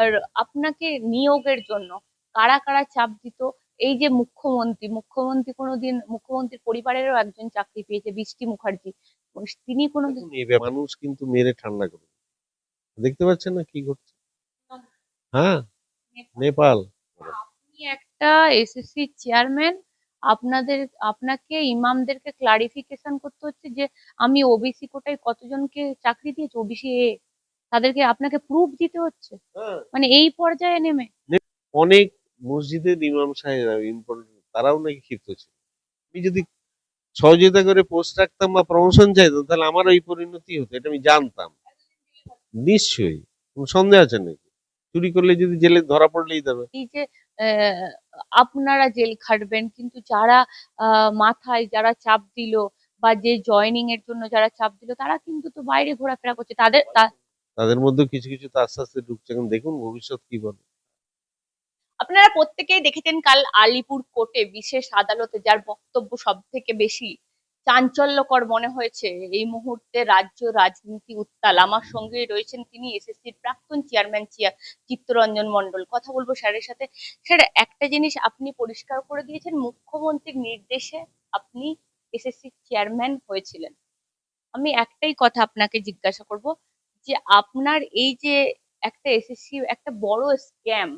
আর আপনাকে নিয়োগের জন্য কারা কারা চাপ দিত? এই যে মুখ্যমন্ত্রী মুখ্যমন্ত্রী কোনোদিন মুখ্যমন্ত্রীর পরিবারেরও একজন চাকরি পেয়েছে বৃষ্টি মুখার্জি। তিনি কোনোদিন মানুষ কিন্তু মেরে ঠান্ডা করে দেখতে পাচ্ছেন না কি ঘটছে? হ্যাঁ নেপাল। আপনি একটা এসএসসি চেয়ারম্যান আপনাদের আপনাকে ইমামদেরকে ক্লারিফিকেশন করতে হচ্ছে যে আমি ওবিসি কোটায় কতজনকে চাকরি দিয়েছি? ওবিসি এ তাদেরকে আপনাকে প্রুফ দিতে হচ্ছে। মানে এই পর্যায়ে নেমে। অনেক মসজিদের ইমাম সাহেব ইম্পর্টেন্ট তারাও নাকি ক্ষিপ্ত ছিল। আমি যদি সহযোগিতা করে পোস্ট রাখতাম বা প্রমোশন চাইতাম তাহলে আমার ওই পরিণতি হতো এটা আমি জানতাম। নিশ্চয়ই কোনো সন্দেহ আছে নাকি? চুরি করলে যদি জেলে ধরা পড়লেই তবে। এই যে আপনারা জেল খাটবেন কিন্তু যারা মাথায় যারা চাপ দিল বা যে জয়েনিং এর জন্য যারা চাপ দিল তারা কিন্তু তো বাইরে ঘোরাফেরা করছে। তাদের তাদের মধ্যে কিছু কিছু তো আস্তে আস্তে ঢুকছে। এখন দেখুন ভবিষ্যৎ কি বলে। আপনারা প্রত্যেকেই দেখেছেন কাল আলিপুর কোর্টে বিশেষ আদালতে যার বক্তব্য সব থেকে বেশি চাঞ্চল্যকর মনে হয়েছে, এই মুহূর্তে রাজ্য রাজনীতি উত্তাল। আমার সঙ্গে রয়েছেন তিনি এসএসসির প্রাক্তন চেয়ারম্যান চিয়া চিত্তরঞ্জন মন্ডল কথা বলব স্যারের সাথে। স্যার, একটা জিনিস আপনি পরিষ্কার করে দিয়েছেন, মুখ্যমন্ত্রীর নির্দেশে আপনি এসএসসি চেয়ারম্যান হয়েছিলেন। আমি একটাই কথা আপনাকে জিজ্ঞাসা করব যে আপনার এই যে একটা এসএসসি একটা বড় স্ক্যাম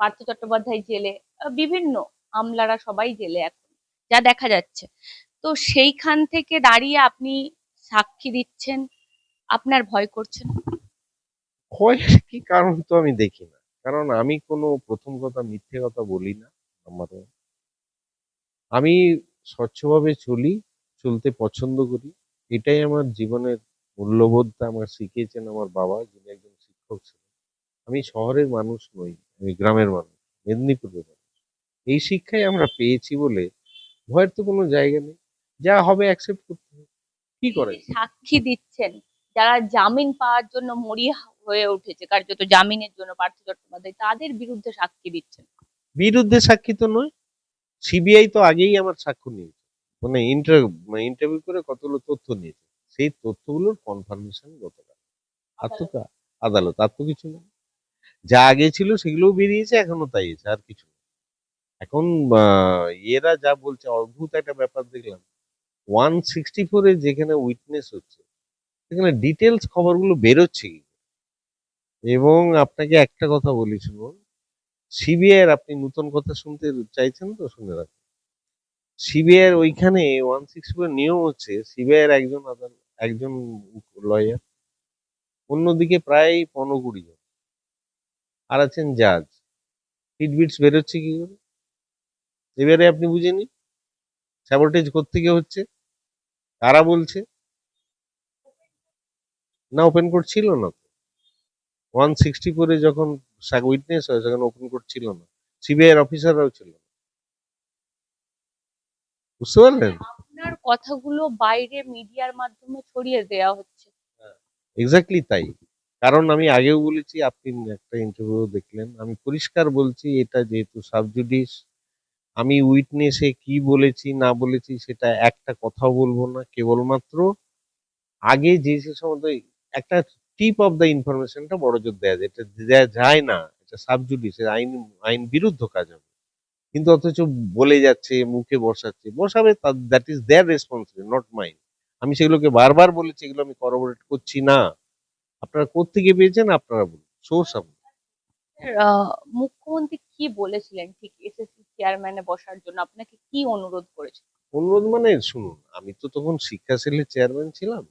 পার্থ চট্টোপাধ্যায় জেলে বিভিন্ন আমলারা সবাই জেলে এখন, যা দেখা যাচ্ছে। তো সেইখান থেকে দাঁড়িয়ে আপনি সাক্ষী দিচ্ছেন, আপনার ভয় করছেন? ভয়ের কি কারণ তো আমি দেখি না। কারণ আমি কোনো প্রথম কথা মিথ্যে কথা বলি না, আমার আমি স্বচ্ছভাবে চলি, চলতে পছন্দ করি, এটাই আমার জীবনের মূল্যবোধটা আমার শিখিয়েছেন আমার বাবা যিনি একজন শিক্ষক ছিলেন। আমি শহরের মানুষ নই আমি গ্রামের মানুষ মেদিনীপুরের মানুষ। এই শিক্ষাই আমরা পেয়েছি বলে ভয়ের তো কোনো জায়গা নেই। যা হবে অ্যাকসেপ্ট করতে হবে। কি করে সাক্ষী দিচ্ছেন যারা জামিন পাওয়ার জন্য মরিয়া হয়ে উঠেছে কার্যত জামিনের জন্য পার্থ চট্টোপাধ্যায় তাদের বিরুদ্ধে সাক্ষী দিচ্ছেন। বিরুদ্ধে সাক্ষী তো নয়। সিবিআই তো আগেই আমার সাক্ষ্য নিয়েছে। মানে ইন্টারভিউ করে কতগুলো তথ্য নিয়েছে। সেই তথ্যগুলোর কনফার্মেশন গতকাল। আর তো আদালত আর তো কিছু নেই। যা আগে ছিল সেগুলোও বেরিয়েছে এখনও তাই আছে আর কিছু এখন এরা যা বলছে অদ্ভুত একটা ব্যাপার দেখলাম। ওয়ান সিক্সটি ফোরে যেখানে উইটনেস হচ্ছে সেখানে ডিটেলস খবরগুলো বেরোচ্ছে কি এবং আপনাকে একটা কথা বলি শুনুন সিবিআই আপনি নতুন কথা শুনতে চাইছেন তো শুনে রাখুন। সিবিআই এর ওইখানে ওয়ান সিক্সটি ফোর নিয়ম হচ্ছে সিবিআই এর একজন আদালত একজন লয়ার অন্যদিকে প্রায় পনেরো কুড়ি জন। আর আছেন জাজ হিটবিটস বেরোচ্ছে কি করে? এবারে আপনি বুঝে নিন স্যাবোটেজ কোথেকে হচ্ছে, কারা বলছে? না ওপেন কোর্ট ছিল না তো। ওয়ান সিক্সটি ফোরে যখন উইটনেস হয়, সেখানে ওপেন কোর্ট ছিল না। সিবিআই অফিসাররাও ছিল না। বুঝতে পারলেন? কথাগুলো বাইরে মিডিয়ার মাধ্যমে ছড়িয়ে দেওয়া হচ্ছে। এক্স্যাক্টলি তাই। কারণ আমি আগেও বলেছি, আপনি একটা ইন্টারভিউ দেখলেন। আমি পরিষ্কার বলছি, এটা যেহেতু সাবজুডিস আমি উইটনেসে কি বলেছি, না বলেছি, সেটা একটা কথাও বলব না। কেবলমাত্র আগে যে সে সময় একটা টিপ অফ দ্য ইনফরমেশনটা বড় জোর দেয়া যায়। এটা দেয়া যায় না, এটা সাবজুডিস আইন আইন বিরুদ্ধ কাজ হবে। কিন্তু অথচ বলে যাচ্ছে মুখে বসাচ্ছে। বসাবে that is their responsibility not mine আমি সেগুলোকে বারবার বলেছি এগুলো আমি করবোরেট করছি না। আপনারা কোত্থেকে পেয়েছেন? আপনারা বলুন। সোর্স আপনি। মুখ্যমন্ত্রী কি বলেছিলেন ঠিক এসএসসি চেয়ারম্যানে বসার জন্য? আপনাকে কি অনুরোধ করেছে অনুরোধ মানে শুনুন আমি তো তখন শিক্ষা সেলের চেয়ারম্যান ছিলাম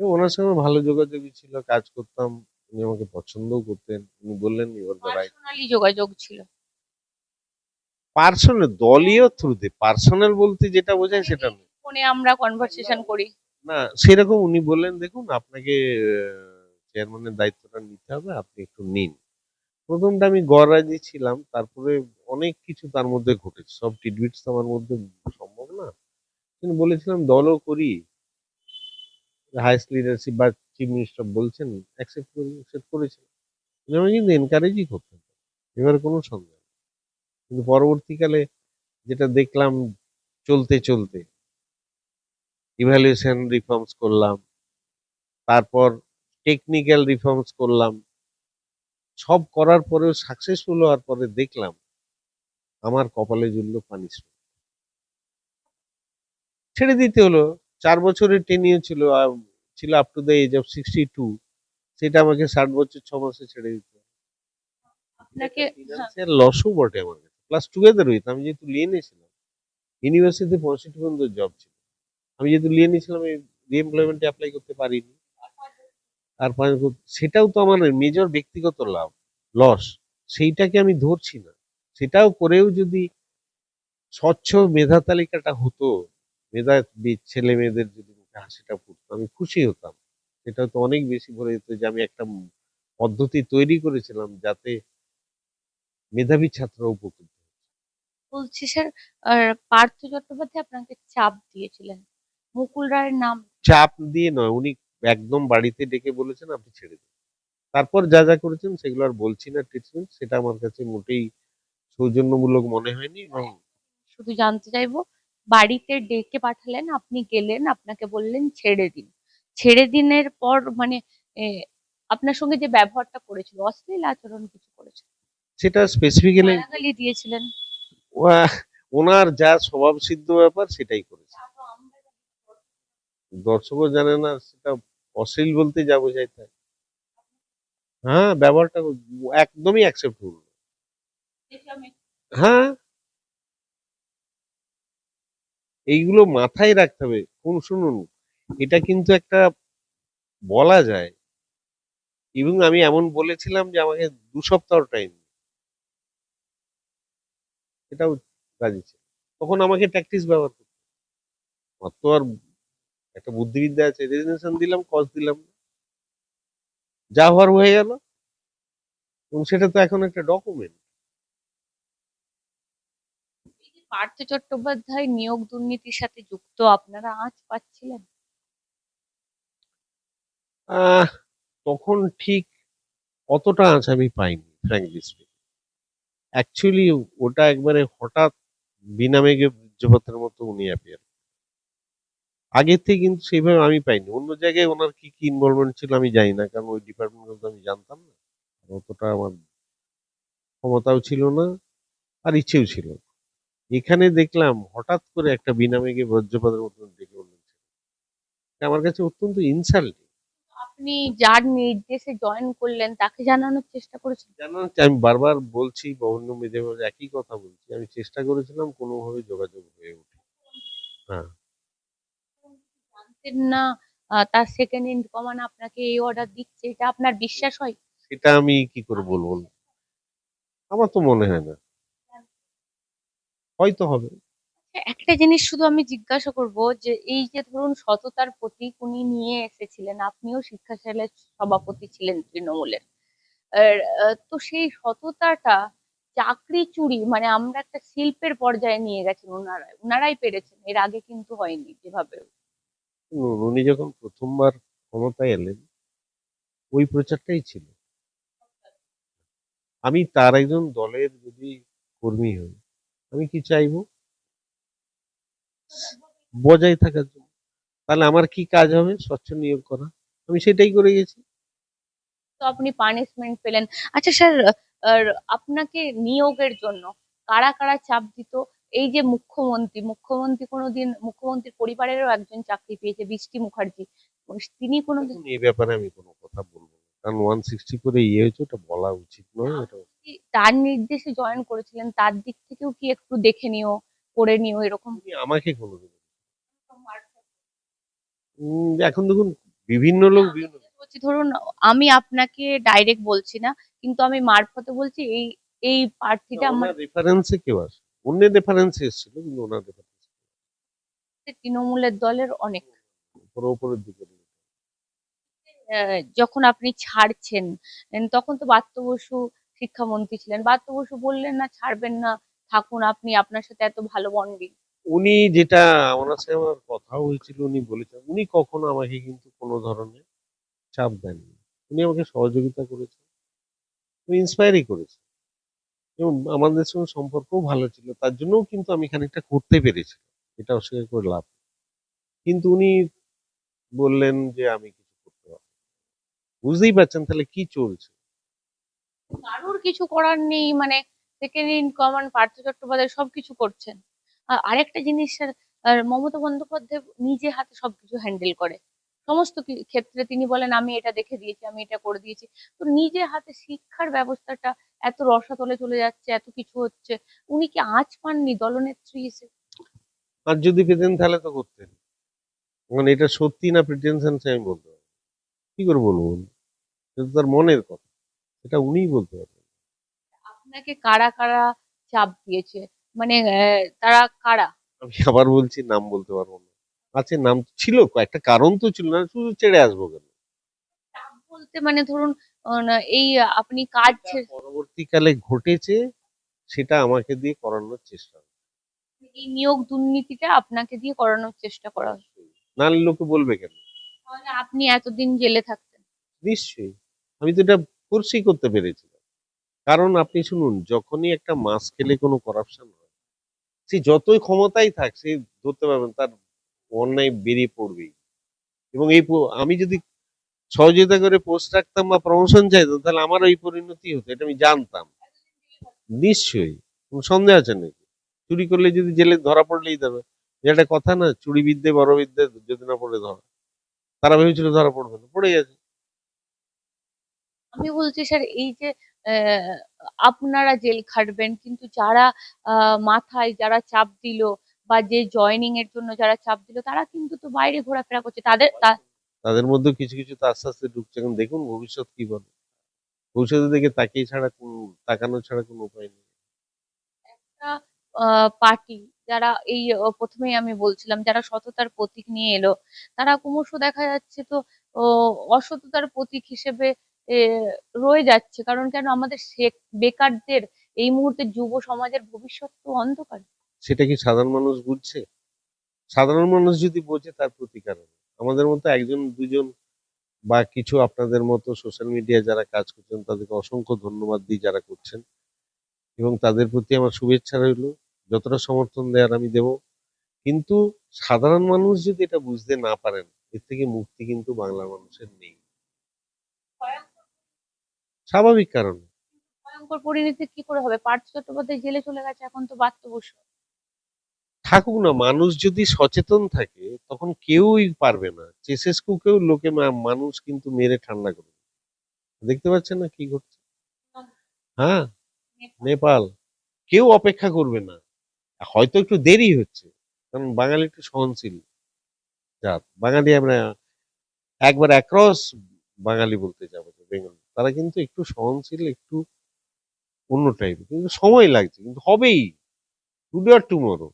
ওনার সঙ্গে ভালো যোগাযোগই ছিল কাজ করতাম উনি আমাকে পছন্দও করতেন উনি বললেন ইউর দ্য রাইট যোগাযোগ ছিল। পার্সোনাল দলীয় থ্রুতে পার্সোনাল বলতে যেটা বোঝায় সেটা নয় ফোনে আমরা কনভারসেশন করি। না সেরকম উনি বললেন দেখুন আপনাকে চেয়ারম্যানের দায়িত্বটা নিতে হবে আপনি একটু নিন। প্রথমটা আমি গড়রাজি ছিলাম তারপরে অনেক কিছু তার মধ্যে ঘটেছে। সব টিডবিটস আমার মধ্যে সম্ভব না। কিন্তু বলেছিলাম দলও করি। হাইস্ট লিডারশিপ বা চিফ মিনিস্টার বলছেন অ্যাকসেপ্ট করি অ্যাকসেপ্ট করেছেন। আমাকে কিন্তু এনকারেজই করতেন এবার কোনো সন্দেহ। কিন্তু পরবর্তীকালে যেটা দেখলাম চলতে চলতে ইভ্যালুয়েশন রিফর্মস করলাম তারপর টেকনিক্যাল রিফর্মস করলাম সব করার পরেও সাকসেসফুল হওয়ার পরে দেখলাম আমার কপালে জুড়লো পানিশমেন্ট ছেড়ে দিতে হলো চার বছরের টেনিও ছিল ছিল up to the age of sixty two সেটা আমাকে ষাট বছর ছ মাসে ছেড়ে দিতে লসও বটে আমার কাছে প্লাস টুগেদার উইথ আমি যেহেতু লিয়ে নিয়েছিলাম ইউনিভার্সিটিতে পঁয়ষট্টি পর্যন্ত জব ছিল। আমি যেহেতু লিয়ে নিয়েছিলাম এই রিএমপ্লয়মেন্টে অ্যাপ্লাই করতে পারিনি। আর সেটাও তো আমার মেজর ব্যক্তিগত লাভ লস সেইটাকে আমি ধরছি না। সেটাও করেও যদি স্বচ্ছ মেধা তালিকাটা হতো, মেধা ছেলে মেয়েদের যদি মুখে হাসিটা ফুটতো, আমি খুশি হতাম। সেটা তো অনেক বেশি ভরে যেত যে আমি একটা পদ্ধতি তৈরি করেছিলাম যাতে মেধাবী ছাত্র উপকৃত। বলছি স্যার পার্থ চট্টোপাধ্যায় আপনাকে চাপ দিয়েছিলেন। মুকুল রায়ের নাম। চাপ দিয়ে নয় উনি একদম বাড়িতে ডেকে বলেছেন আপনি ছেড়ে দিন। তারপর যা যা করেছেন সেগুলো আর বলছি না ট্রিটমেন্ট সেটা আমার কাছে মোটেই সৌজন্যমূলক মনে হয়নি এবং শুধু জানতে চাইব বাড়িতে ডেকে পাঠালেন আপনি গেলেন আপনাকে বললেন ছেড়ে দিন। ছেড়ে দিনের পর মানে আপনার সঙ্গে যে ব্যবহারটা করেছিল অশ্লীল আচরণ কিছু করেছিল সেটা স্পেসিফিক্যালি দিয়েছিলেন। ওনার যা স্বভাব সিদ্ধ ব্যাপার সেটাই করেছে। দর্শকও জানে না, সেটা অশ্লীল বলতে যা বোঝায় তাই। হ্যাঁ ব্যবহারটা একদমই অ্যাকসেপ্ট অ্যাকসেপ্টেবল হ্যাঁ। এইগুলো মাথায় রাখতে হবে। কোন, শুনুন, এটা কিন্তু একটা বলা যায়। এবং আমি এমন বলেছিলাম যে আমাকে দু সপ্তাহ টাইম এটাও রাজি ছিল তখন আমাকে ট্যাকটিস ব্যবহার করতে। আমার তো আর একটা বুদ্ধিবিদ্যা আছে রেজিগনেশন দিলাম কজ দিলাম যা হওয়ার হয়ে গেল। এবং সেটা তো এখন একটা ডকুমেন্ট পার্থ চট্টোপাধ্যায় নিয়োগ দুর্নীতির সাথে যুক্ত আপনারা আঁচ পাচ্ছিলেন? তখন ঠিক অতটা আঁচ আমি পাইনি ফ্র্যাঙ্কলি স্পিকিং অ্যাকচুয়ালি ওটা একবারে হঠাৎ বিনা মেঘে মতো উনি অ্যাপিয়ার আগে থেকে কিন্তু সেইভাবে আমি পাইনি। অন্য জায়গায় ওনার কি কি ইনভলভমেন্ট ছিল আমি জানি না, কারণ ওই ডিপার্টমেন্ট তো আমি জানতাম না। অতটা আমার ক্ষমতাও ছিল না, আর ইচ্ছেও ছিল। এখানে দেখলাম হঠাৎ করে একটা বিনা মেঘে বজ্রপাতের মতো ডেকে বললেন এটা আমার কাছে অত্যন্ত ইনসাল্টিং আপনি যার নির্দেশে জয়েন করলেন তাকে জানানোর চেষ্টা করেছেন? জানার আমি বারবার বলছি বিভিন্ন মিডিয়ামে একই কথা বলছি আমি চেষ্টা করেছিলাম কোনোভাবে যোগাযোগ হয়ে ওঠে। জানতেন না তার সেকেন্ড ইন কমান আপনাকে এই অর্ডার দিচ্ছে এটা আপনার বিশ্বাস হয়? সেটা আমি কি করে বলব? আমার তো মনে হয় না। হয়তো হবে। একটা জিনিস শুধু আমি জিজ্ঞাসা করব যে, এই যে ধরুন সততার প্রতীক উনি নিয়ে এসেছিলেন, আপনিও শিক্ষা সেলের সভাপতি ছিলেন তৃণমূলের। তো সেই সততাটা চাকরি চুরি মানে আমরা একটা শিল্পের পর্যায়ে নিয়ে গেছেন ওনারা ওনারাই পেরেছেন, এর আগে কিন্তু হয়নি যেভাবে। উনি যখন প্রথমবার ক্ষমতায় এলেন, ওই প্রচারটাই ছিল। আমি তার একজন দলের যদি কর্মী হই, আমি কি চাইব? বজায় থাকার জন্য। তাহলে আমার কি কাজ হবে? স্বচ্ছ নিয়োগ করা। আমি সেটাই করে গেছি। তো আপনি পানিশমেন্ট পেলেন। আচ্ছা স্যার আর আপনাকে নিয়োগের জন্য কারা কারা চাপ দিত? এই যে মুখ্যমন্ত্রী মুখ্যমন্ত্রী কোনোদিন মুখ্যমন্ত্রীর পরিবারেরও একজন চাকরি পেয়েছে বৃষ্টি মুখার্জি। তিনি কোনোদিন এই ব্যাপারে আমি কোনো কথা বলব কারণ ওয়ান সিক্সটি করে ইয়ে হয়েছে ওটা বলা উচিত নয় এটা তার নির্দেশে জয়েন করেছিলেন তার দিক থেকেও কি একটু দেখে নিও? করে নিও এরকম। আমাকে উম, এখন দেখুন বিভিন্ন লোক বিভিন্ন বলছি ধরুন আমি আপনাকে ডাইরেক্ট বলছি না কিন্তু আমি মারফতে বলছি এই এই প্রার্থীটা আমার রেফারেন্সে কেউ আসে অন্যের রেফারেন্সে এসেছিল কিন্তু ওনার রেফারেন্স তৃণমূলের দলের অনেক। উপরে উপরের দিকে যখন আপনি ছাড়ছেন তখন তো বাত্য বসু শিক্ষামন্ত্রী ছিলেন। বাত্য বসু বললেন না ছাড়বেন না থাকুন আপনি আপনার সাথে এত ভালো বন্ডিং উনি যেটা আমার সাথে আমার কথা হয়েছিল উনি বলেছেন উনি কখনো আমাকে কিন্তু কোনো ধরনের চাপ দেননি। উনি আমাকে সহযোগিতা করেছেন উনি ইন্সপায়ারই করেছে এবং আমাদের সঙ্গে সম্পর্কও ভালো ছিল তার জন্যও কিন্তু আমি খানিকটা করতে পেরেছি এটা অস্বীকার করে লাভ। কিন্তু উনি বললেন যে আমি কিছু করতে পারব বুঝতেই পারছেন তাহলে কি চলছে? কারোর কিছু করার নেই মানে second in command Partha Chattopadhyay সবকিছু করছেন। আর আরেকটা জিনিস মমতা বন্দ্যোপাধ্যায় নিজে হাতে সবকিছু হ্যান্ডেল করে। সমস্ত ক্ষেত্রে তিনি বলেন, আমি এটা দেখে দিয়েছি, আমি এটা করে দিয়েছি। তো নিজে হাতে শিক্ষার ব্যবস্থাটা এত রসাতলে চলে যাচ্ছে, এত কিছু হচ্ছে। উনি কি আঁচ পাননি দলনেত্রী হিসেবে? আর যদি পেতেন তাহলে তো করতেন। এখন এটা সত্যি না প্রিটেনশন আমি বলতে পারব কি করে বলব বলুন? তার মনের কথা। এটা উনিই বলতে পারবেন। আপনাকে কারা কারা চাপ দিয়েছে? মানে তারা কারা? আমি আবার বলছি নাম বলতে পারব না। আছে নাম ছিল একটা কারণ তো ছিল না শুধু ছেড়ে আসব কেন? চাপ বলতে মানে ধরুন এই আপনি কাজ পরবর্তীকালে ঘটেছে সেটা আমাকে দিয়ে করানোর চেষ্টা এই নিয়োগ দুর্নীতিটা আপনাকে দিয়ে করানোর চেষ্টা করা হচ্ছে নাহলে লোকে বলবে কেন? তাহলে আপনি এতদিন জেলে থাকতেন। নিশ্চয়ই। আমি তো এটা কোর্সই করতে পেরেছিলাম কারণ আপনি শুনুন, যখনই একটা মাস খেলে কোনো করাপশন হয়, সে যতই ক্ষমতাই থাক, সে ধরতে পারবেন তার অন্যায় বেরিয়ে পড়বেই। এবং এই আমি যদি সহযোগিতা করে পোস্ট রাখতাম বা প্রমোশন চাইতাম, তাহলে আমার ওই পরিণতি হতো, এটা আমি জানতাম। নিশ্চয়ই, কোনো সন্দেহ আছে নাকি? চুরি করলে যদি জেলে ধরা পড়লেই দেবে এটা কথা না, চুরি বিদ্যে, বড় বিদ্যে, যদি না পড়ে ধরা। তারা ভেবেছিল ধরা পড়বে না, পড়ে গেছে। আমি বলছি স্যার এই যে আপনারা জেল খাটবেন। কিন্তু যারা মাথায় যারা চাপ দিল বা যে জয়েনিং এর জন্য যারা চাপ দিল তারা কিন্তু তো বাইরে ঘোরাফেরা করছে। তাদের তাদের মধ্যে কিছু কিছু তো আস্তে আস্তে ঢুকছে। এখন দেখুন ভবিষ্যৎ কি বলে। ভবিষ্যতের দিকে তাকিয়ে ছাড়া কোন- তাকানো ছাড়া কোনো উপায় নেই। একটা পার্টি যারা এই প্রথমেই আমি বলছিলাম যারা সততার প্রতীক নিয়ে এলো তারা ক্রমশ দেখা যাচ্ছে তো অসততার প্রতীক হিসেবে রয়ে যাচ্ছে। কারণ কেন? আমাদের বেকারদের এই মুহূর্তে যুব সমাজের ভবিষ্যৎ তো অন্ধকার। সেটা কি সাধারণ মানুষ বুঝছে? সাধারণ মানুষ যদি বোঝে, তার প্রতিকার আমাদের মতো একজন, দুজন বা কিছু আপনাদের মতো সোশ্যাল মিডিয়ায় যারা কাজ করছেন, তাদেরকে অসংখ্য ধন্যবাদ দিই যারা করছেন। এবং তাদের প্রতি আমার শুভেচ্ছা রইল। যতটা সমর্থন দেওয়ার আমি দেব। কিন্তু সাধারণ মানুষ যদি এটা বুঝতে না পারেন, এর থেকে মুক্তি কিন্তু বাংলার মানুষের নেই। স্বাভাবিক কারণ। ভয়ঙ্কর পরিণতি কি করে হবে? পার্থ চট্টোপাধ্যায় জেলে চলে গেছে এখন তো বাধ্য বসে থাকুক না মানুষ যদি সচেতন থাকে তখন কেউই পারবে না। চেসেস্কুকেও লোকে মানুষ কিন্তু মেরে ঠান্ডা করে দেবে। দেখতে পাচ্ছেন না কি ঘটছে? হ্যাঁ নেপাল। কেউ অপেক্ষা করবে না। হয়তো একটু দেরি হচ্ছে কারণ বাঙালি একটু সহনশীল জাত। বাঙালি আমরা একবার অ্যাক্রস বাঙালি বলতে যাব বেঙ্গল তারা কিন্তু একটু সহনশীল একটু অন্য টাইপের কিন্তু সময় লাগছে কিন্তু হবেই। টুডে আর টুমোরো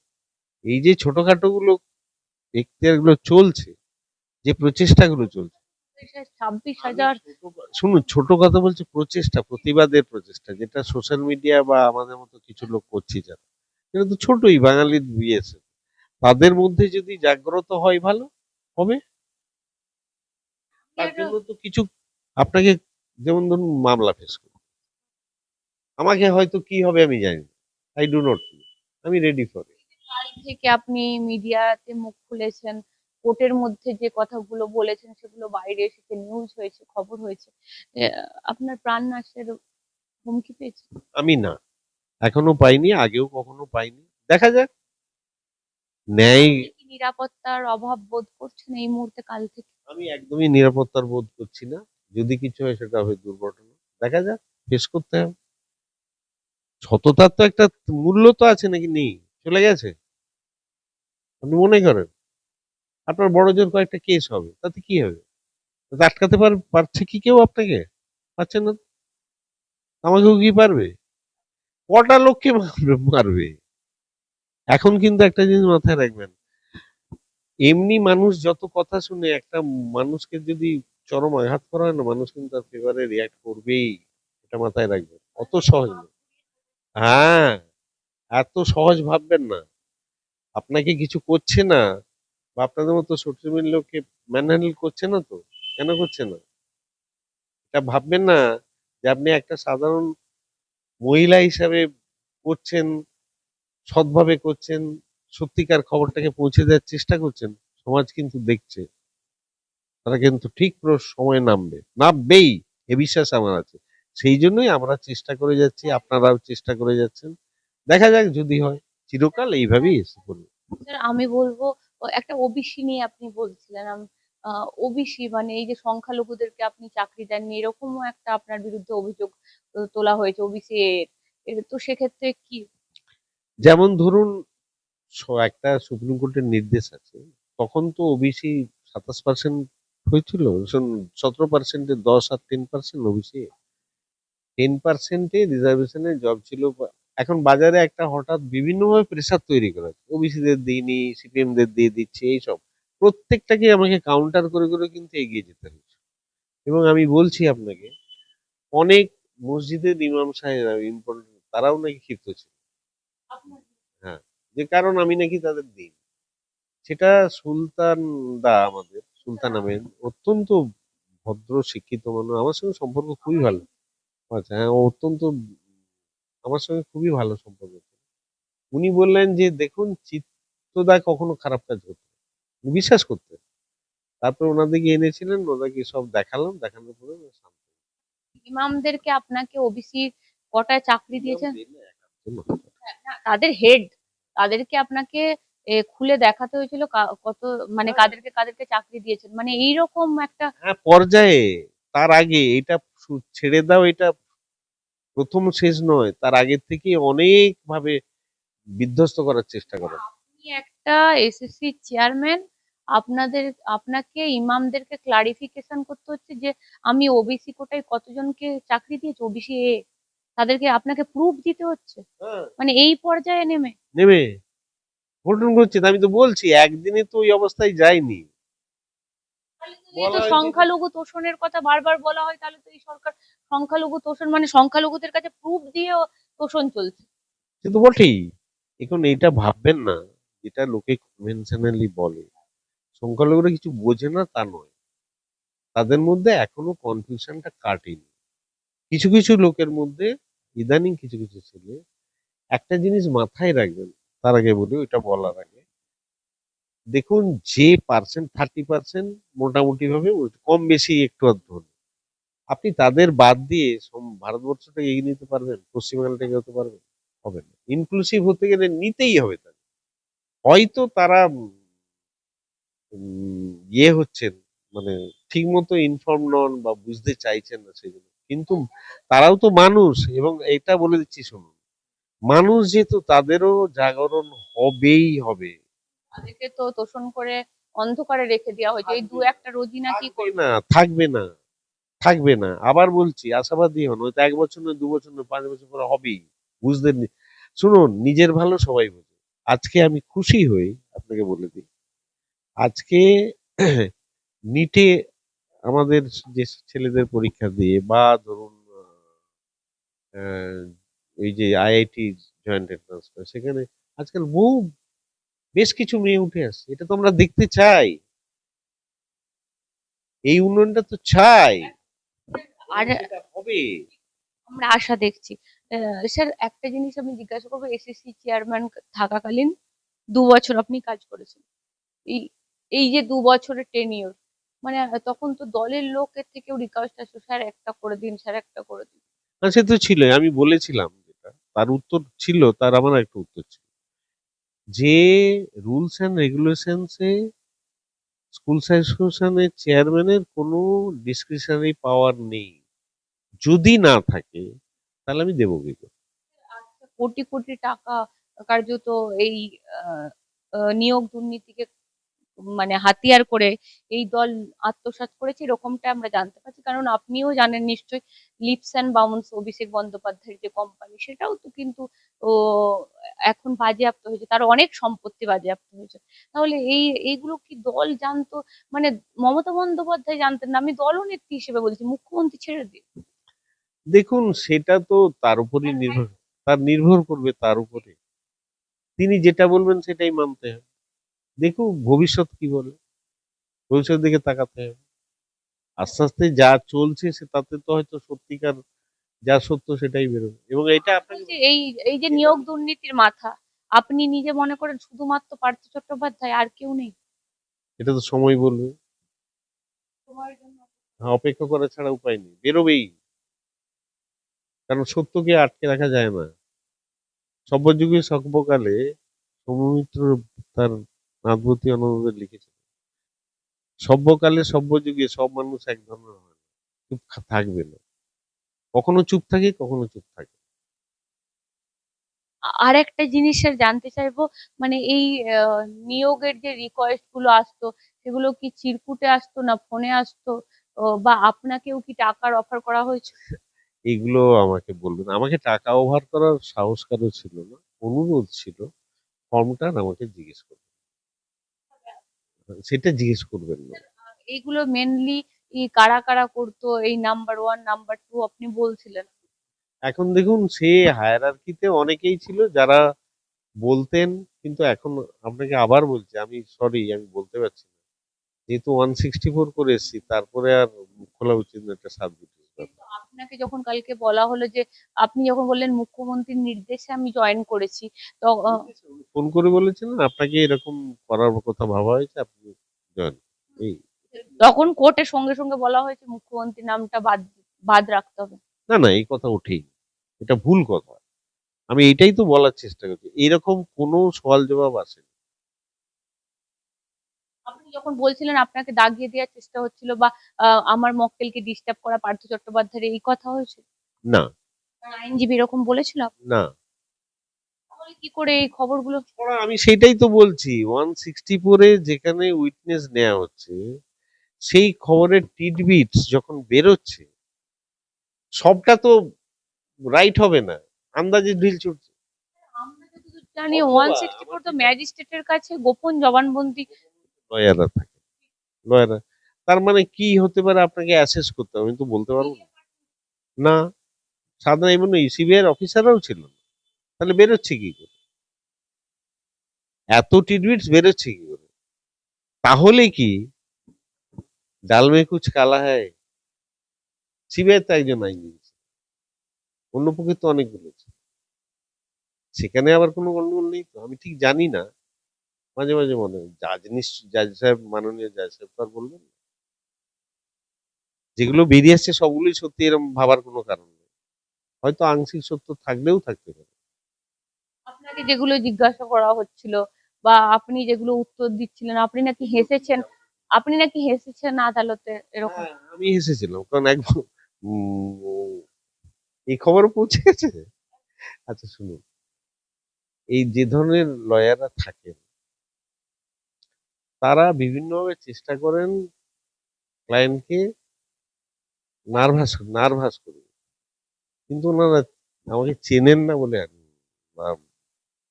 এই যে ছোটখাটো গুলো এখতিয়ারগুলো চলছে যে প্রচেষ্টাগুলো চলছে। ছাব্বিশ হাজার শুনুন ছোট কথা বলছে প্রচেষ্টা প্রতিবাদের প্রচেষ্টা যেটা সোশ্যাল মিডিয়া বা আমাদের মতো কিছু লোক করছি যারা। এটা তো ছোটই বাঙালির বিয়েছে তাদের মধ্যে যদি জাগ্রত হয় ভালো হবে? তার জন্য তো কিছু আপনাকে যেমন ধরুন মামলা ফেস করুন আমাকে হয়তো কি হবে আমি জানি আই ডু নট আমি রেডি ফর কাল থেকে আপনি মিডিয়াতে মুখ খুলেছেন কোর্টের মধ্যে যে কথাগুলো বলেছেন সেগুলো বাইরে এসেছে নিউজ হয়েছে খবর হয়েছে। আপনার প্রাণ নাশের হুমকি পেয়েছে আমি না। এখনও পাইনি আগেও কখনো পাইনি। দেখা যাক। ন্যায় নিরাপত্তার অভাব বোধ করছেন এই মুহূর্তে কাল থেকে? আমি একদমই নিরাপত্তার বোধ করছি না। যদি কিছু হয় সেটা হবে দুর্ঘটনা। দেখা যাক ফেস করতে হবে। সততার তো একটা মূল্য তো আছে নাকি? নেই। চলে গেছে। আপনি মনে করেন, আপনার বড় জোর কয়েকটা কেস হবে, তাতে কি হবে? তাতে আটকাতে পার, পারছে কি কেউ আপনাকে? পারছে না। আমাকেও কি পারবে? কটা লোককে মারবে। এখন কিন্তু একটা জিনিস মাথায় রাখবেন, এমনি মানুষ যত কথা শুনে একটা মানুষকে যদি চরম আঘাত করা হয় না, মানুষ কিন্তু তার ফেভারে রিয়াক্ট করবেই, এটা মাথায় রাখবেন। অত সহজ না। হ্যাঁ এত সহজ ভাববেন না। আপনাকে কিছু করছে না, বা আপনাদের মতো সোশ্যাল লোককে ম্যান হ্যান্ডেল করছে না তো? কেন করছে না? এটা ভাববেন না যে আপনি একটা সাধারণ মহিলা হিসাবে করছেন, সৎভাবে করছেন, সত্যিকার খবরটাকে পৌঁছে দেওয়ার চেষ্টা করছেন, সমাজ কিন্তু দেখছে। তারা কিন্তু ঠিক পুরো সময় নামবে। নামবেই এ বিশ্বাস আমার আছে। সেই জন্যই আমরা চেষ্টা করে যাচ্ছি আপনারাও চেষ্টা করে যাচ্ছেন। দেখা যাক যদি হয় চিরকাল এইভাবেই এসে পড়বে। আমি বলব একটা ওবিসি নিয়ে আপনি বলছিলেন ওবিসি মানে এই যে সংখ্যালঘুদেরকে আপনি চাকরি দেননি এরকমও একটা আপনার বিরুদ্ধে অভিযোগ তোলা হয়েছে ওবিসি এর। তো সেক্ষেত্রে কি? যেমন ধরুন একটা সুপ্রিম কোর্টের নির্দেশ আছে তখন তো ওবিসি সাতাশ পার্সেন্ট হয়েছিল? সতেরো পার্সেন্টে দশ আর টেন পার্সেন্ট ওবিসি টেন পার্সেন্টে রিজার্ভেশনে জব ছিল। এখন বাজারে একটা হঠাৎ বিভিন্নভাবে প্রেসার তৈরি করা হচ্ছে। ওবিসিদের দিইনি সিপিএম দের দিয়ে দিচ্ছে এইসব। প্রত্যেকটাকে আমাকে কাউন্টার করে করে কিন্তু এগিয়ে যেতে হচ্ছে এবং আমি বলছি আপনাকে অনেক মসজিদের ইমাম সাহেব ইম্পর্টেন্ট তারাও নাকি ক্ষিপ্ত ছিল। হ্যাঁ যে কারণ আমি নাকি তাদের দিই সেটা সুলতান দা আমাদের সুলতান আহমেদ অত্যন্ত ভদ্র শিক্ষিত মানুষ। আমার সঙ্গে সম্পর্ক খুবই ভালো। আচ্ছা হ্যাঁ অত্যন্ত আমার সঙ্গে খুবই ভালো সম্পর্ক উনি বললেন যে দেখুন চিত্তদা কখনো খারাপ কাজ করতে বিশ্বাস করতেন। তারপর ওনাদেরকে এনেছিলেন ওনাদেরকে সব দেখালাম দেখানোর পরে শান্ত ইমামদেরকে আপনাকে ওবিসি কটায় চাকরি দিয়েছেন। না, তাদের হেড তাদেরকে আপনাকে খুলে দেখাতে হয়েছিল কত মানে হ্যাঁ। কাদেরকে কাদেরকে চাকরি দিয়েছেন। মানে এইরকম একটা হ্যাঁ পর্যায়ে তার আগে এটা ছেড়ে দাও এটা প্রথম শেষ নয় তার আগের থেকে অনেক ভাবে বিধ্বস্ত করার চেষ্টা করা। আপনি একটা এসএসসি চেয়ারম্যান আপনাদের আপনাকে ইমামদেরকে ক্লারিফিকেশন করতে হচ্ছে যে আমি ওবিসি কোটায় কতজনকে চাকরি দিয়েছি? ওবিসি এ তাদেরকে আপনাকে প্রুফ দিতে হচ্ছে? মানে এই পর্যায়ে নেমে? নেমে। ঘটন ঘটছে আমি তো বলছি একদিনে তো ওই অবস্থায় যায়নি সংখ্যালঘু তোষণের কথা বারবার বলা হয় তাহলে তো এই সরকার সংখ্যালঘু তোষণ মানে সংখ্যালঘুদের কাছে প্রুফ দিয়েও তোষণ চলছে। সে তো বটেই এখন এইটা ভাববেন না যেটা লোকে কনভেনশনালি বলে। সংখ্যালঘুরা কিছু বোঝে না তা নয়। তাদের মধ্যে এখনও কনফিউশনটা কাটেনি। কিছু কিছু লোকের মধ্যে ইদানিং কিছু কিছু ছেলে একটা জিনিস মাথায় রাখবেন তার আগে বলি, ওইটা বলার আগে। দেখুন, যে পার্সেন্ট থার্টি পার্সেন্ট মোটামুটি ভাবে কম বেশি একটু হলে। আপনি তাদের বাদ দিয়ে ভারতবর্ষটাকে এগিয়ে নিতে পারবেন পশ্চিমবাংলাটাকে হতে পারবেন, হবে না। ইনক্লুসিভ হতে গেলে নিতেই হবে তাদের। হয়তো তারা ইয়ে হচ্ছেন মানে ঠিক মতো ইনফর্ম নন বা বুঝতে চাইছেন না সেগুলো। কিন্তু তারাও তো মানুষ এবং এটা বলে দিচ্ছি, শুনুন। মানুষ যেহেতু তাদেরও জাগরণ হবেই হবে। তাদেরকে তো তোষণ করে অন্ধকারে রেখে দেওয়া হয়েছে। এই দু একটা রোজিনা কি থাকবে করবে। না থাকবে না থাকবে না। আবার বলছি আশাবাদী হন হয়তো এক বছর নয় দু বছর নয় পাঁচ বছর পরে হবেই বুঝতে শুনুন নিজের ভালো সবাই বোঝে। আজকে আমি খুশি হই আপনাকে বলে দিই আজকে নিটে আমাদের যে ছেলেদের পরীক্ষা দিয়ে বা ধরুন আহ, এই যে আইআইটি জয়েন্ট এন্ট্রান্স করে সেখানে আজকাল বহু বেশ কিছু মেয়ে উঠে আসছে এটা তো আমরা দেখতে চাই। এই উন্নয়নটা তো চাই। আর হবে। আমরা আশা দেখছি। স্যার একটা জিনিস আমি জিজ্ঞাসা করব এসএসসি চেয়ারম্যান থাকাকালীন দু বছর আপনি কাজ করেছেন। এই এই যে দু বছরের টেনিওর মানে তখন তো দলের লোকের থেকেও রিকোয়েস্ট আসতো স্যার একটা করে দিন স্যার একটা করে দিন। সে তো ছিল আমি বলেছিলাম তার উত্তর ছিল, তার আমার একটা উত্তর ছিল যে রুলস অ্যান্ড রেগুলেশনসে স্কুল অ্যাসোসিয়েশনের চেয়ারম্যানের কোনো ডিসক্রিশনারি পাওয়ার নেই যদি না থাকে, তাহলে আমি দেবো কি করে? কোটি কোটি টাকা কার্যত এই নিয়োগ দুর্নীতিকে মানে হাতিয়ার করে এই দল আত্মসাৎ করেছে এরকমটা আমরা জানতে পারছি। কারণ আপনিও জানেন নিশ্চয়ই লিপস অ্যান্ড বাউন্স অভিষেক বন্দ্যোপাধ্যায়ের যে কোম্পানি সেটাও তো কিন্তু ও এখন বাজেয়াপ্ত হয়েছে। তার অনেক সম্পত্তি বাজেয়াপ্ত হয়েছে। তাহলে এই এইগুলো কি দল জানতো? মানে মমতা বন্দ্যোপাধ্যায় জানতেন না। আমি দলনেত্রী হিসেবে বলছি মুখ্যমন্ত্রী ছেড়ে দিন। দেখুন সেটা তো তার উপরই নির্ভর তার নির্ভর করবে তার উপরে। তিনি যেটা বলবেন সেটাই মানতে হবে। দেখুন ভবিষ্যৎ কি বলে? ভবিষ্যৎ দিকে তাকাতে হবে। আস্তে আস্তে যা চলছে সে তাতে তো হয়তো সত্যিকার যা সত্য সেটাই বেরোবে। এবং এটা আপনাকে এই এই যে নিয়োগ দুর্নীতির মাথা আপনি নিজে মনে করেন শুধুমাত্র পার্থ চট্টোপাধ্যায় আর কেউ নেই? এটা তো সময় বলবে। হ্যাঁ, অপেক্ষা করা ছাড়া উপায় নেই বেরোবেই। কারণ সত্যকে আটকে রাখা যায় না। সব্যযুগে সর্বকালে সৌমিত্র তার নাদবতী অনুবাদে লিখেছে। সভ্যকালে সভ্যযুগে সব মানুষ এক ধরনের হয় না। চুপ থাকবে না। কখনো চুপ থাকে কখনো চুপ থাকে। আর একটা জিনিস জানতে চাইব মানে এই নিয়োগের যে রিকোয়েস্টগুলো আসতো সেগুলো কি চিরকুটে আসতো না ফোনে আসতো? বা আপনাকেও কি টাকার অফার করা হয়েছে? এগুলো আমাকে বলবেন আমাকে টাকা ওভার করার সাহস কারও ছিল না। অনুরোধ ছিল। ফর্মটা আমাকে জিজ্ঞেস করবেন সেটা জিজ্ঞেস করবেন না। এইগুলো মেনলি কারা কারা করতো এই নাম্বার ওয়ান নাম্বার টু আপনি বলছিলেন। এখন দেখুন সে হায়ারার্কিতে অনেকেই ছিল যারা বলতেন কিন্তু এখন আপনাকে আবার বলছি আমি সরি আমি বলতে পারছি না। যেহেতু ওয়ান সিক্সটি ফোর করে এসছি তারপরে আর খোলা উচিত না একটা সাবজেক্ট আপনাকে যখন কালকে বলা হলো যে আপনি যখন বললেন মুখ্যমন্ত্রীর নির্দেশে আমি জয়েন করেছি তো ফোন করে বলেছেন আপনাকে এরকম করার কথা ভাবা হয়েছে আপনি জয়েন এই। তখন কোর্টে সঙ্গে সঙ্গে বলা হয়েছে মুখ্যমন্ত্রী নামটা বাদ বাদ রাখতে হবে। না না এই কথা ওঠেই এটা ভুল কথা। আমি এটাই তো বলার চেষ্টা করছি এরকম কোনো সওয়াল জবাব আসে আপনি যখন বলছিলেন আপনাকে দাগিয়ে দেওয়ার চেষ্টা হচ্ছিল বা আমার মক্কেলকে ডিস্টার্ব করা পার্থ চট্টোপাধ্যায়ের এই কথা হয়েছে? না। আইনজীবী এরকম বলেছিল না। কি করে এই খবরগুলো? আমি সেটাই তো বলছি ওয়ান সিক্সটি ফোরে যেখানে উইটনেস নেওয়া হচ্ছে সেই খবরের টিডবিটস যখন বেরোচ্ছে সবটা তো রাইট হবে না আন্দাজে ঢিল ছুটছে। জানি ওয়ান সিক্সটি ফোর তো ম্যাজিস্ট্রেটের কাছে গোপন জবানবন্দি লয়াররা থাকে। লয়াররা, তার মানে কি হতে পারে আপনাকে অ্যাসেস করতে আমি তো বলতে পারব না। সাধারণ এমন সিবিআই অফিসাররাও ছিল না। তাহলে বেরোচ্ছে কি করে? এত টিডবিটস বেরোচ্ছে কি করে? তাহলে কি ডালমে কুচ কালা হয় সিবিআই তো একজন আইনজীবী। অন্য পক্ষে তো অনেকগুলো ছিল। সেখানে আবার কোনো গন্ডগোল নেই তো? আমি ঠিক জানি না। মাঝে মাঝে মনে হয়। জাজ নিশ্চয় জাজ সাহেব মাননীয় জাজ সাহেব তো আর বলবেন। না। যেগুলো বেরিয়ে আসছে সবগুলোই সত্যি এরকম ভাবার কোনো কারণ নেই। হয়তো আংশিক সত্য থাকলেও থাকতে পারে। আপনাকে যেগুলো জিজ্ঞাসা করা হচ্ছিল বা আপনি যেগুলো উত্তর দিচ্ছিলেন আপনি নাকি হেসেছেন? আপনি নাকি হেসেছেন আদালতে এরকম? হ্যাঁ, আমি হেসেছিলাম। কারণ একবার এই খবর পৌঁছে গেছে? আচ্ছা শুনুন। এই যে ধরনের লয়াররা থাকেন তারা বিভিন্নভাবে চেষ্টা করেন ক্লায়েন্টকে নার্ভাস নার্ভাস করে। কিন্তু ওনারা আমাকে চেনেন না বলে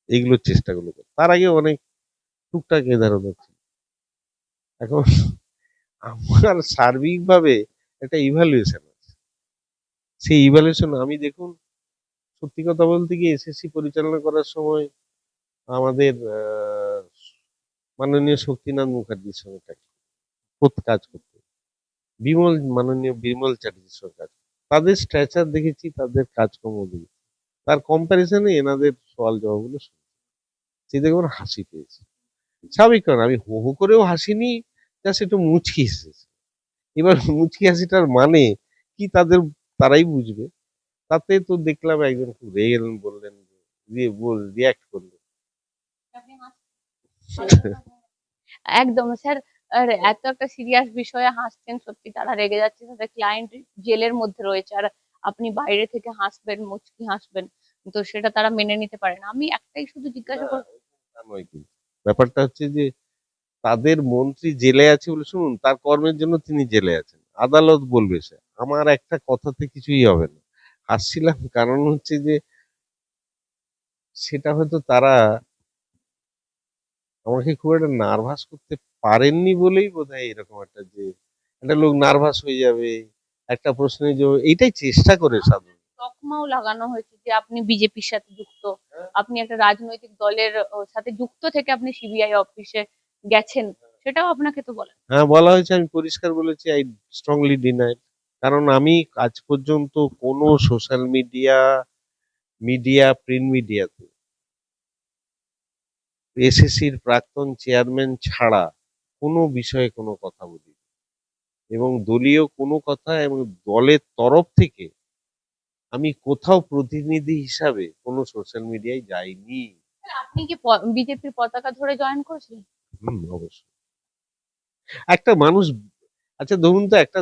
এইগুলোর চেষ্টাগুলো করে। তার আগে অনেক টুকটাক এ ধরনের ছিল। এখন আমার সার্বিকভাবে একটা ইভালুয়েশন আছে। সেই ইভালুয়েশন আমি দেখুন, সত্যি কথা বলতে কি এসএসসি পরিচালনা করার সময় আমাদের মাননীয় শক্তিনাথ মুখার্জির সঙ্গে কাজ কাজ করতে বিমল, মাননীয় বিমল চ্যাটার্জির সঙ্গে কাজ তাদের স্ট্যাচার দেখেছি, তাদের কাজকর্ম দেখেছি। তার কম্প্যারিজনে এনাদের সওয়াল জবাবগুলো শুনেছি। সে দেখে আমার হাসি পেয়েছে। স্বাভাবিক কারণ আমি হো হো করেও হাসিনি জাস্ট একটু মুচকি হেসেছি। এবার মুচকি হাসিটার মানে কি তাদের, তারাই বুঝবে। তাতে তো দেখলাম একজন খুব রেগে গেলেন, বললেন রিয়াক্ট করলেন। একদম স্যার, আর এত একটা সিরিয়াস বিষয়ে হাসছেন, সত্যি তারা রেগে যাচ্ছে। তাদের ক্লায়েন্ট জেলের মধ্যে রয়েছে, আর আপনি বাইরে থেকে হাসবেন, মুচকি হাসবেন, তো সেটা তারা মেনে নিতে পারে না। আমি একটাই শুধু জিজ্ঞাসা করব ব্যাপারটা হচ্ছে যে, তাদের মন্ত্রী জেলে আছে বলে শুনুন, তার কর্মের জন্য তিনি জেলে আছেন। আদালত বলবে সে, আমার একটা কথাতে কিছুই হবে না। হাসছিলাম, কারণ হচ্ছে যে, সেটা হয়তো তারা আমাকে খুব একটা নার্ভাস করতে পারেননি বলেই বোধহয় এরকম একটা যে একটা লোক নার্ভাস হয়ে যাবে একটা প্রশ্নে যে এইটাই চেষ্টা করে সাধারণ তকমাও লাগানো হয়েছে যে আপনি বিজেপির সাথে যুক্ত। আপনি একটা রাজনৈতিক দলের সাথে যুক্ত থেকে আপনি সিবিআই অফিসে গেছেন সেটাও আপনাকে তো বলে হ্যাঁ বলা হয়েছে আমি পরিষ্কার বলেছি আই স্ট্রংলি ডিনাই কারণ আমি আজ পর্যন্ত কোনো সোশ্যাল মিডিয়া মিডিয়া প্রিন্ট মিডিয়াতে এসএসসির প্রাক্তন চেয়ারম্যান ছাড়া কোনো বিষয়ে কোনো কথা বলি এবং দলীয় কোনো কথা এবং দলের তরফ থেকে আমি কোথাও প্রতিনিধি হিসাবে কোনো সোশ্যাল মিডিয়ায় যাইনি। আপনি কি বিজেপির পতাকা ধরে জয়েন করেছিলেন? হুম অবশ্যই। একটা মানুষ আচ্ছা ধরুন তো একটা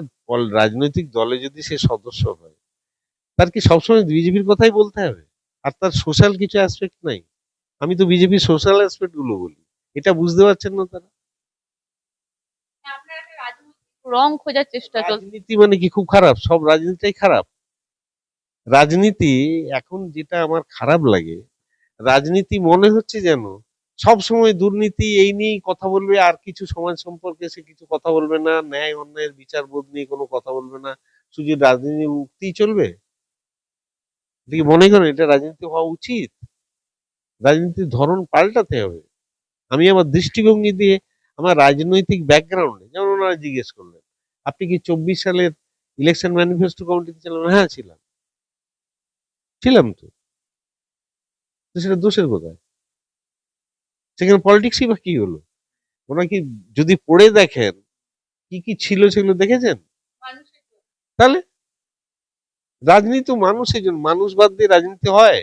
রাজনৈতিক দলে যদি সে সদস্য হয় তার কি সবসময় বিজেপির কথাই বলতে হবে? আর তার সোশ্যাল কিছু অ্যাসপেক্ট নাই? আমি তো বিজেপি সোশ্যাল অ্যাসপেক্টগুলো বলি। এটা বুঝতে পারছেন না তারা? রাজনৈতিক রং খোঁজার চেষ্টা রাজনীতি মানে কি? খুব খারাপ সব রাজনীতিটাই খারাপ। রাজনীতি এখন যেটা আমার খারাপ লাগে রাজনীতি মনে হচ্ছে যেন সব সময় দুর্নীতি এই নিয়েই কথা বলবে আর কিছু সমাজ সম্পর্কে সে কিছু কথা বলবে না ন্যায় অন্যায়ের বিচার বোধ নিয়ে কোনো কথা বলবে না শুধু রাজনীতি উক্তি চলবে? মনে করেন এটা রাজনীতি হওয়া উচিত? রাজনীতির ধরন পাল্টাতে হবে। আমি আমার দৃষ্টিভঙ্গি দিয়ে আমার রাজনৈতিক ব্যাকগ্রাউন্ডে যেমন ওনারা জিজ্ঞেস করলেন আপনি কি চব্বিশ সালের ইলেকশন ম্যানিফেস্টো কমিটিতে ছিলেন? হ্যাঁ ছিলাম। ছিলাম তো। সেটা দোষের কোথায়? সেখানে পলিটিক্সই বা কি হলো? ওনারা কি যদি পড়ে দেখেন কি কি ছিল সেগুলো দেখেছেন? তাহলে? রাজনীতি তো মানুষের জন্য মানুষ বাদ দিয়ে রাজনীতি হয়।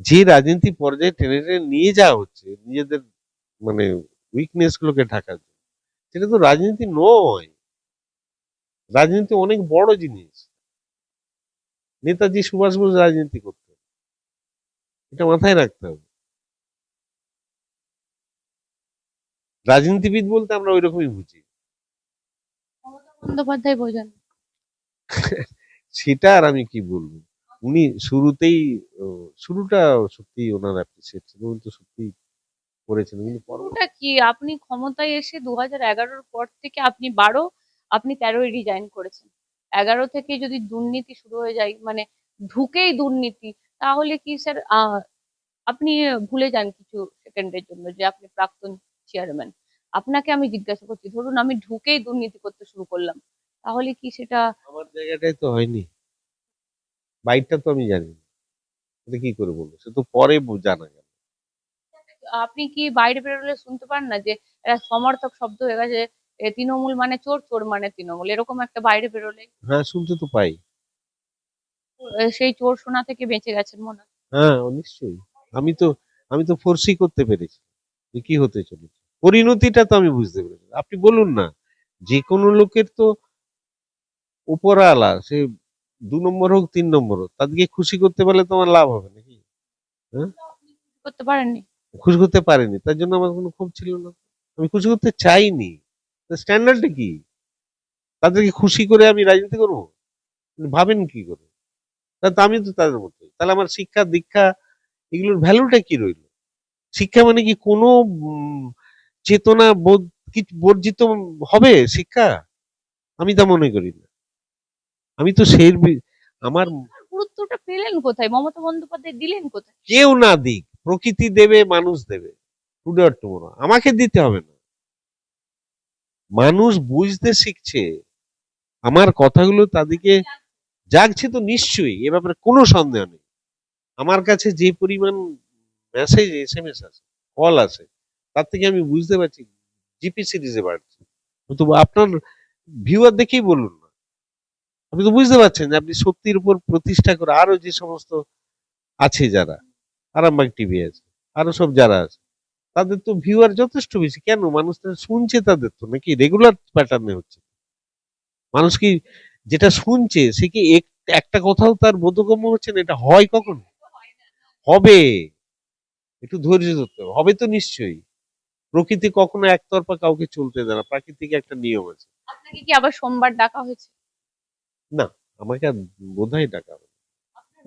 যে রাজনীতি পর্যায়ে টেনে টেনে নিয়ে যাওয়া হচ্ছে নিজেদের মানে উইকনেস গুলোকে ঢাকার জন্য সেটা তো রাজনীতি নয়। রাজনীতি অনেক বড় জিনিস। নেতাজি সুভাষ বোস রাজনীতি করতেন। এটা মাথায় রাখতে হবে। রাজনীতিবিদ বলতে আমরা ওই রকমই বুঝি বন্দ্যোপাধ্যায় বোঝান। সেটা আর আমি কি বলব? উনি শুরুতেই শুরুটা সত্যি ওনার অ্যাপ্রিসিয়েট ছিল উনি তো সত্যি করেছেন কিন্তু পরবর্তী ওটা কি? আপনি ক্ষমতায় এসে দু হাজার পর থেকে আপনি বারো আপনি তেরোই রিজাইন করেছেন। এগারো থেকে যদি দুর্নীতি শুরু হয়ে যায় মানে ঢুকেই দুর্নীতি তাহলে কি স্যার আপনি ভুলে যান কিছু সেকেন্ডের জন্য যে আপনি প্রাক্তন চেয়ারম্যান আপনাকে আমি জিজ্ঞাসা করছি ধরুন আমি ঢুকেই দুর্নীতি করতে শুরু করলাম তাহলে কি সেটা আমার জায়গাটায় তো হয়নি। বাইকটা তো আমি জানি না। এটা কি করে বলব? সে তো পরে জানা গেল। আপনি কি বাইরে বেরোলে শুনতে পান না যে এরা সমর্থক শব্দ হয়ে গেছে এ, তৃণমূল মানে চোর চোর মানে তৃণমূল? এরকম একটা বাইরে বেরোলে? হ্যাঁ শুনতে তো পাই। সেই চোর শোনা থেকে বেঁচে গেছেন মনে হয়। হ্যাঁ নিশ্চয়ই। আমি তো আমি তো ফোর্সি করতে পেরেছি যে কি হতে চলেছে। পরিণতিটা তো আমি বুঝতে পেরেছি। আপনি বলুন না যে কোনো লোকের তো উপরালা সে দু নম্বর হোক তিন নম্বর হোক তাদেরকে খুশি করতে পারলে তোমার লাভ হবে নাকি? করতে পারেননি। খুশি করতে পারেনি তার জন্য আমার কোনো ক্ষোভ ছিল না। আমি খুশি করতে চাইনি। স্ট্যান্ডার্ডটা কি? তাদেরকে খুশি করে আমি রাজনীতি করব? ভাবেন কি করে? তা আমি তো তাদের মতোই। তাহলে আমার শিক্ষা দীক্ষা এগুলোর ভ্যালুটা কি রইল? শিক্ষা মানে কি কোনো চেতনা বোধ কি বর্জিত হবে শিক্ষা? আমি তা মনে করি না। আমি তো সেই আমার গুরুত্বটা পেলেন কোথায়? মমতা বন্দ্যোপাধ্যায় দিলেন কোথায়? কেউ না দিক প্রকৃতি দেবে মানুষ দেবে। টুডে অর টুমোরো আমাকে দিতে হবে না। মানুষ বুঝতে শিখছে আমার কথাগুলো তাদেরকে জাগছে তো নিশ্চয়ই এ ব্যাপারে কোনো সন্দেহ নেই। আমার কাছে যে পরিমাণ মেসেজ এস এম এস আছে কল আছে তার থেকে আমি বুঝতে পারছি জিপি সিরিজে বাড়ছে। তো আপনার ভিউয়ার দেখেই বলুন। আপনি তো বুঝতে পারছেন যে আপনি সত্যির উপর প্রতিষ্ঠা করে আরও যে সমস্ত আছে যারা, আরামবাগ টিভি আছে, আরও সব যারা আছে, তাদের তো ভিউয়ার যথেষ্ট বেশি। কেন? মানুষ শুনছে তাদের তো, নাকি রেগুলার প্যাটার্নে হচ্ছে? মানুষ কি যেটা শুনছে, সে কি এক- একটা কথাও তার বোধগম্য হচ্ছে না? এটা হয় কখন? হবে। একটু ধৈর্য ধরতে হবে। হবে তো নিশ্চয়ই। প্রকৃতি কখনো একতরফা কাউকে চলতে দেয় না। প্রাকৃতিক একটা নিয়ম আছে। আপনাকে কি আবার সোমবার ডাকা হয়েছে? আমাকে আর বোধহয় ডাকা হবে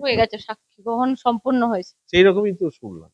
হয়ে গেছে সাক্ষী গ্রহণ সম্পূর্ণ হয়েছে। সেই রকমই তো শুনলাম।